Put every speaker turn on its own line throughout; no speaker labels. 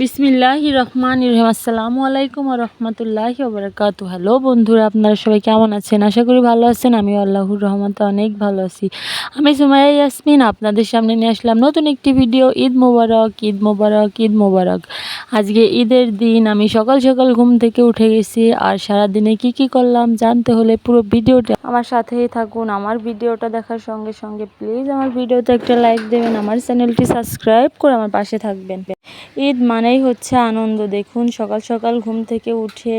বিসমিল্লাহ রহমান রহিম। আসসালামু আলাইকুম রহমতুল্লাহ ওবরাকাতু হ্যালো বন্ধুরা, আপনারা সবাই কেমন আছেন? আশা করি ভালো আছেন। আমি আল্লাহুর রহমতে অনেক ভালো আছি। আমি সুমাইয়া ইয়াসমিন, আপনাদের সামনে নিয়ে আসলাম নতুন একটি ভিডিও। ঈদ মোবারক ঈদ মোবারক ঈদ মোবারক। আজকে ঈদের দিন, আমি সকাল সকাল ঘুম থেকে উঠে গেছি আর সারা দিনে কি কি করলাম জানতে হলে পুরো ভিডিওটা আমার সাথেই থাকুন। আমার ভিডিওটা দেখার সঙ্গে সঙ্গে প্লিজ আমার ভিডিওতে একটা লাইক দেবেন, আমার চ্যানেলটি সাবস্ক্রাইব করে আমার পাশে থাকবেন। ঈদ মানেই হচ্ছে আনন্দ। দেখুন, সকাল সকাল ঘুম থেকে উঠে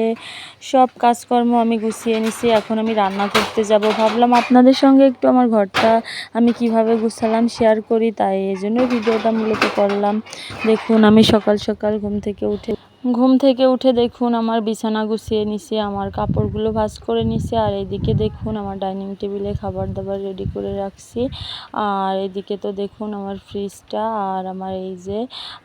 সব কাজকর্ম আমি গুছিয়ে নিছি, এখন আমি রান্না করতে যাব। ভাবলাম আপনাদের সঙ্গে একটু আমার ঘরটা আমি কীভাবে গুছালাম শেয়ার করি, তাই এই জন্য ভিডিওটা মূলত করলাম। দেখুন, আমি সকাল সকাল ঘুম থেকে উঠে ঘুম থেকে উঠে দেখুন আমার বিছানা গুছিয়ে নিছি, আমার কাপড়গুলো ভাজ করে নিছি, আর এদিকে দেখুন আমার ডাইনিং টেবিলে খাবার দাবার রেডি করে রাখছি। আর এদিকে তো দেখুন আমার ফ্রিজটা আর আমার এই যে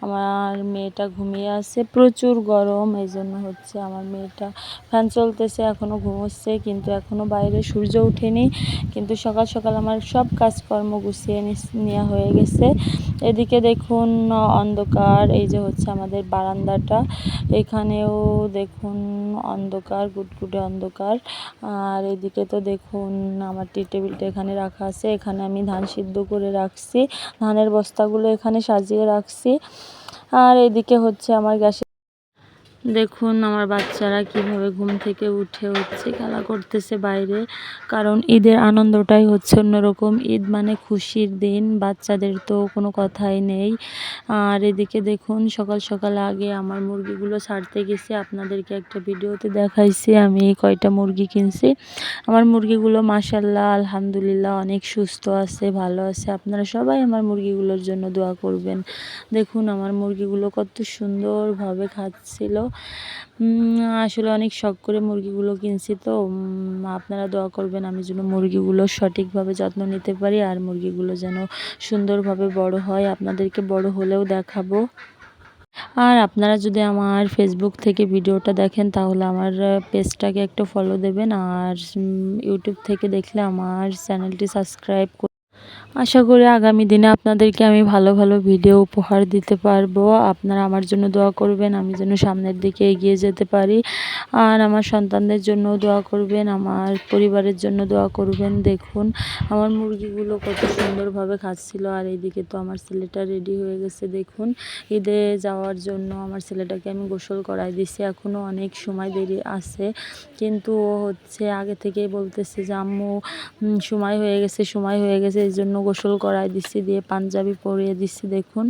আমার মেয়েটা ঘুমিয়ে আছে। প্রচুর গরম এই জন্য হচ্ছে আমার মেয়েটা ফ্যান চলতেছে এখনও ঘুমোচ্ছে, কিন্তু এখনও বাইরে সূর্য ওঠেনি। কিন্তু সকাল সকাল আমার সব কাজকর্ম গুছিয়ে নেওয়া হয়ে গেছে। এদিকে দেখুন অন্ধকার, এই যে হচ্ছে আমাদের বারান্দাটা। এখানেও দেখুন অন্ধকার, গুটগুটে অন্ধকার। আর এদিকে তো দেখুন আমার টি টেবিলটা এখানে রাখা আছে। এখানে আমি ধান সিদ্ধ করে রাখছি। ধানের বস্তাগুলো এখানে সাজিয়ে রাখছি। আর এদিকে হচ্ছে আমার গ্যাসে দেখুন আমার বাচ্চারা কীভাবে ঘুম থেকে উঠে হচ্ছে, খেলা করতেছে বাইরে। কারণ ঈদের আনন্দটাই হচ্ছে অন্যরকম। ঈদ মানে খুশির দিন, বাচ্চাদের তো কোনো কথাই নেই। আর এদিকে দেখুন, সকাল সকাল আগে আমার মুরগিগুলো ছাড়তে গেছি। আপনাদেরকে একটা ভিডিওতে দেখাইছি, আমি কয়টা মুরগি কিনছি। আমার মুরগিগুলো মাসাল্লাহ আলহামদুলিল্লাহ অনেক সুস্থ আছে, ভালো আছে। আপনারা সবাই আমার মুরগিগুলোর জন্য দোয়া করবেন। দেখুন, আমার মুরগিগুলো কত সুন্দরভাবে খাচ্ছিল। আসলে অনেক শখ করে মুরগিগুলো কিনছি তো আপনারা দোয়া করবেন আমি যেন মুরগিগুলো সঠিকভাবে যত্ন নিতে পারি আর মুরগিগুলো যেন সুন্দরভাবে বড় হয়। আপনাদেরকে বড় হলেও দেখাবো। আর আপনারা যদি আমার ফেসবুক থেকে ভিডিওটা দেখেন, তাহলে আমার পেজটাকে একটু ফলো দেবেন। আর ইউটিউব থেকে দেখলে আমার চ্যানেলটি সাবস্ক্রাইব আশা করি আগামী দিনে আপনাদেরকে আমি ভালো ভালো ভিডিও উপহার দিতে পারব। আপনারা আমার জন্য দোয়া করবেন, আমি যেন সামনের দিকে এগিয়ে যেতে পারি। আর আমার সন্তানদের জন্য দোয়া করবেন, আমার পরিবারের জন্য দোয়া করবেন। দেখুন, আমার মুরগিগুলো কত সুন্দরভাবে খাচ্ছিল, আর এইদিকে তো আমার ছেলেটা রেডি হয়ে গেছে। দেখুন, ঈদে যাওয়ার জন্য আমার ছেলেটাকে আমি গোসল করাই দিছি। এখনও অনেক সময় দেরি আছে, কিন্তু ও হচ্ছে আগে থেকেই বলতেছে যে, আম্মু সময় হয়ে গেছে, সময় হয়ে গেছে, এই জন্য গোসল করাই দিচ্ছি দিয়ে পাঞ্জাবি পরিয়ে দিচ্ছি দেখুন।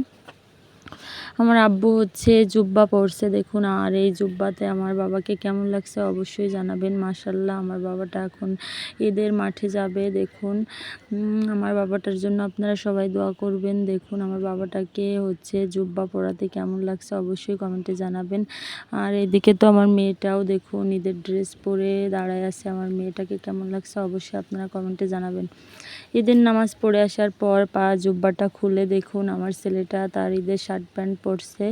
আমার আব্বু হচ্ছে জুব্বা পরছে, দেখুন। আর এই জুব্বাতে আমার বাবাকে কেমন লাগছে অবশ্যই জানাবেন। মাসাল্লাহ আমার বাবাটা এখন ঈদের মাঠে যাবে, দেখুন। আমার বাবাটার জন্য আপনারা সবাই দোয়া করবেন, দেখুন। আমার বাবাটাকে হচ্ছে জুব্বা পরাতে কেমন লাগছে অবশ্যই কমেন্টে জানাবেন। আর এদিকে তো আমার মেয়েটাও, দেখুন, ঈদের ড্রেস পরে দাঁড়ায় আছে। আমার মেয়েটাকে কেমন লাগছে অবশ্যই আপনারা কমেন্টে জানাবেন। ঈদের নামাজ পড়ে আসার পর পা জুব্বাটা খুলে, দেখুন। আমার ছেলেটা তার ঈদের শার্ট প্যান্ট পরছে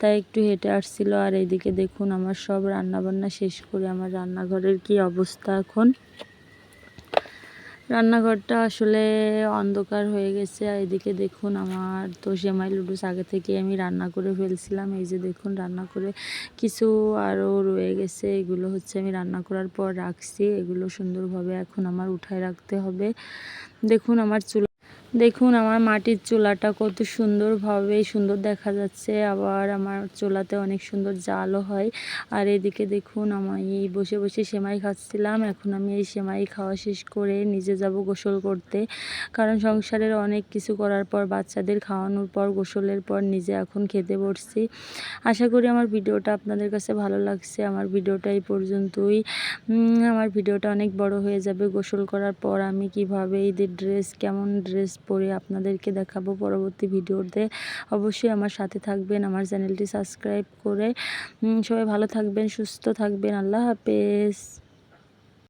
তাই একটু হেঁটে আসছিল। আর এইদিকে দেখুন, আমার সব রান্নাবান্না শেষ করে আমার রান্নাঘরের কি অবস্থা এখন। রান্নাঘরটা আসলে অন্ধকার হয়ে গেছে। আর এদিকে দেখুন, আমার তো সেমাই লুডুস আগে থেকে আমি রান্না করে ফেলছিলাম। এই যে দেখুন, রান্না করে কিছু আরও রয়ে গেছে। এগুলো হচ্ছে আমি রান্না করার পর রাখছি। এগুলো সুন্দরভাবে এখন আমার উঠায় রাখতে হবে। দেখুন, আমার চুলা দেখুন, আমার মাটির চুলাটা কত সুন্দরভাবে সুন্দর দেখা যাচ্ছে। আবার আমার চুলাতে অনেক সুন্দর জালও হয়। আর এদিকে দেখুন, আমি বসে বসে সেমাই খাচ্ছিলাম। এখন আমি এই সেমাই খাওয়া শেষ করে নিজে যাব গোসল করতে। কারণ সংসারের অনেক কিছু করার পর, বাচ্চাদের খাওয়ানোর পর, গোসলের পর নিজে এখন খেতে বসছি। আশা করি আমার ভিডিওটা আপনাদের কাছে ভালো লাগছে। আমার ভিডিওটা এই পর্যন্তই। আমার ভিডিওটা অনেক বড় হয়ে যাবে। গোসল করার পর আমি কীভাবে ঈদের ড্রেস কেমন ড্রেস পরে আপনাদেরকে দেখাবো পরবর্তী ভিডিওতে। অবশ্যই আমার সাথে থাকবেন, আমার চ্যানেলটি সাবস্ক্রাইব করে। সবাই ভালো থাকবেন, সুস্থ থাকবেন। আল্লাহ হাফেজ।